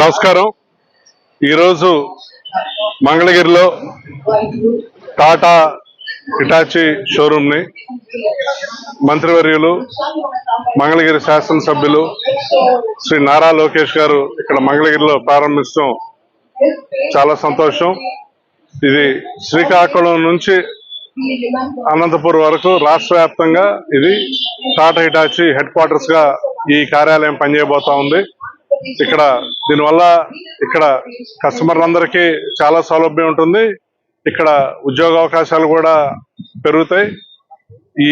నమస్కారం. ఈరోజు మంగళగిరిలో టాటా ఇటాచి షోరూమ్ని మంత్రివర్యులు మంగళగిరి శాసనసభ్యులు శ్రీ నారా లోకేష్ గారు ఇక్కడ మంగళగిరిలో ప్రారంభించడం చాలా సంతోషం. ఇది శ్రీకాకుళం నుంచి అనంతపూర్ వరకు రాష్ట్ర వ్యాప్తంగా ఇది టాటా హిటాచి హెడ్ క్వార్టర్స్గా ఈ కార్యాలయం పనిచేయబోతా ఉంది. ఇక్కడ దీనివల్ల ఇక్కడ కస్టమర్లందరికీ చాలా సౌలభ్యం ఉంటుంది. ఇక్కడ ఉద్యోగ అవకాశాలు కూడా పెరుగుతాయి. ఈ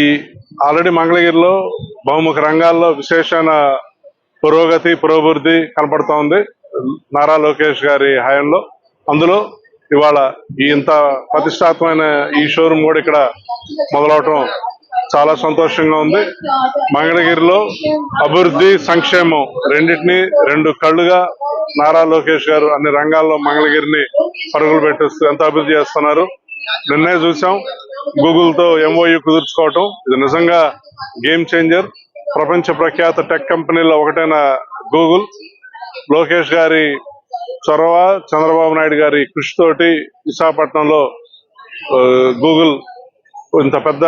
ఆల్రెడీ మంగళగిరిలో బహుముఖ రంగాల్లో విశేషమైన పురోగతి పురోభివృద్ధి కనపడుతూ ఉంది. నారా లోకేష్ గారి హయాంలో. అందులో ఇవాళ ఇంత ప్రతిష్టాత్మైన ఈ షోరూమ్ కూడా ఇక్కడ మొదలవటం చాలా సంతోషంగా ఉంది. మంగళగిరిలో అభివృద్ధి సంక్షేమం రెండింటిని రెండు కళ్ళుగా నారా లోకేష్ గారు అన్ని రంగాల్లో మంగళగిరిని పరుగులు పెట్టేస్తూ ఎంత అభివృద్ధి చేస్తున్నారు. నిన్నే చూసాం. గూగుల్తో ఎంఓయు కుదుర్చుకోవటం. ఇది నిజంగా గేమ్ చేంజర్. ప్రపంచ ప్రఖ్యాత టెక్ కంపెనీలో ఒకటైన గూగుల్. లోకేష్ గారి చొరవ చంద్రబాబు నాయుడు గారి కృషితోటి విశాఖపట్నంలో గూగుల్ ఇంత పెద్ద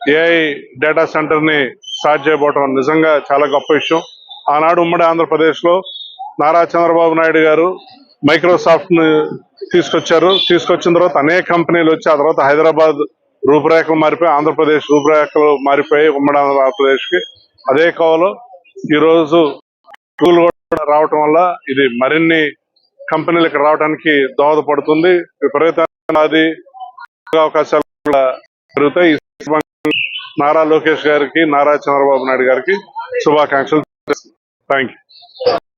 ఏఐ డేటా సెంటర్ని స్టార్ట్ చేయబోవటం నిజంగా చాలా గొప్ప విషయం. ఆనాడు ఉమ్మడి ఆంధ్రప్రదేశ్లో నారా చంద్రబాబు నాయుడు గారు మైక్రోసాఫ్ట్ని తీసుకొచ్చారు. తీసుకొచ్చిన తర్వాత అనేక కంపెనీలు వచ్చి ఆ తర్వాత హైదరాబాద్ రూపురేఖలు మారిపోయి ఆంధ్రప్రదేశ్ రూపురేఖలు మారిపోయి ఉమ్మడి ఆంధ్రప్రదేశ్కి అదే కోవలో ఈ రోజు గూగుల్ కూడా రావటం వల్ల ఇది మరిన్ని కంపెనీలు ఇక్కడ రావడానికి దోహదపడుతుంది. విపరీతమైన అది అవకాశాలు కూడా పెరుగుతాయి నారా లోకేష్ గారికి నారా చంద్రబాబు నాయుడు గారికి శుభాకాంక్షలు. Thank you